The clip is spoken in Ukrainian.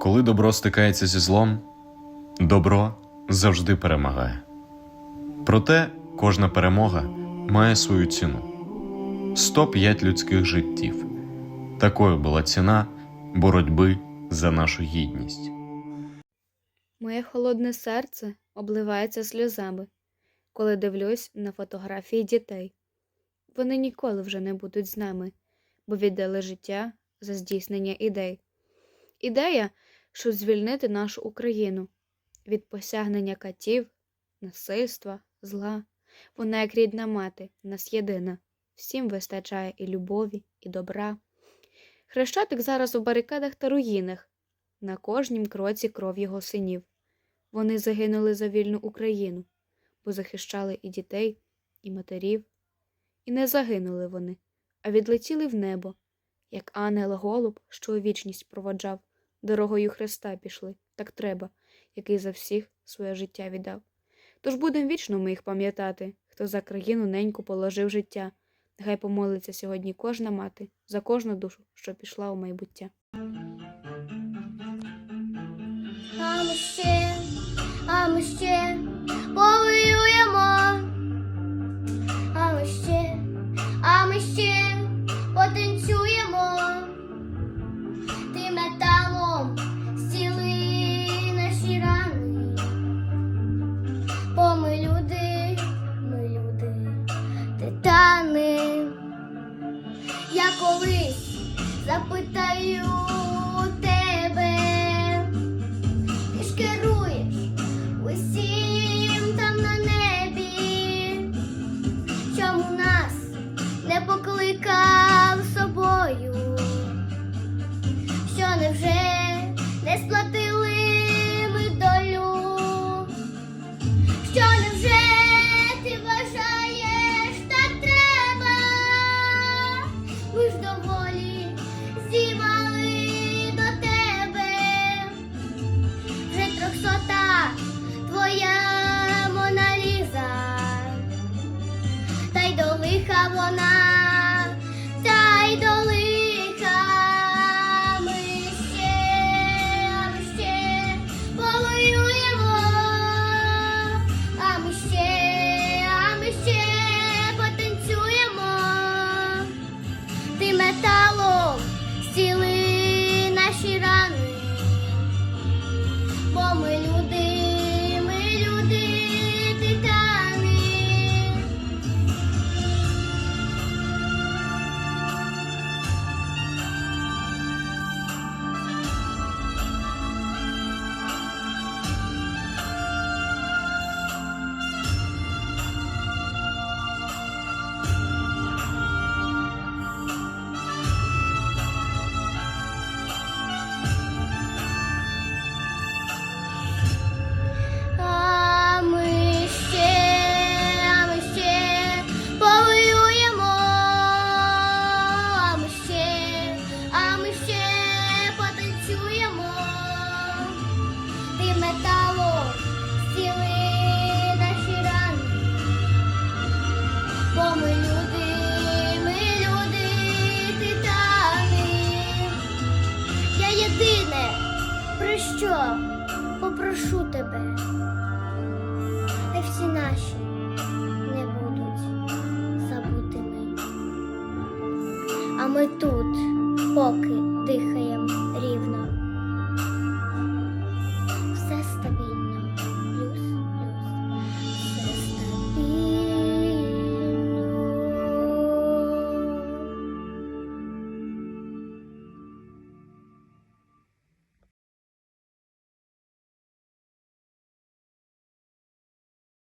Коли добро стикається зі злом, добро завжди перемагає. Проте кожна перемога має свою ціну 105 людських життів. Такою була ціна боротьби за нашу гідність. Моє холодне серце обливається сльозами, коли дивлюсь на фотографії дітей. Вони ніколи вже не будуть з нами, бо віддали життя за здійснення ідей. Ідея, щоб звільнити нашу Україну від посягнення катів, насильства, зла. Вона, як рідна мати, нас єдина. Всім вистачає і любові, і добра. Хрещатик зараз у барикадах та руїнах, на кожнім кроці кров його синів. Вони загинули за вільну Україну, бо захищали і дітей, і матерів. І не загинули вони, а відлетіли в небо, як ангел голуб, що у вічність проводжав, дорогою Христа пішли, так треба, який за всіх своє життя віддав. Тож будем вічно ми їх пам'ятати, хто за країну неньку положив життя. Нехай помолиться сьогодні кожна мати за кожну душу, що пішла у майбуття. А ми ще, а ми ще попрошу тебе. Хай всі наші не будуть забутими. А ми тут, поки дихаємо.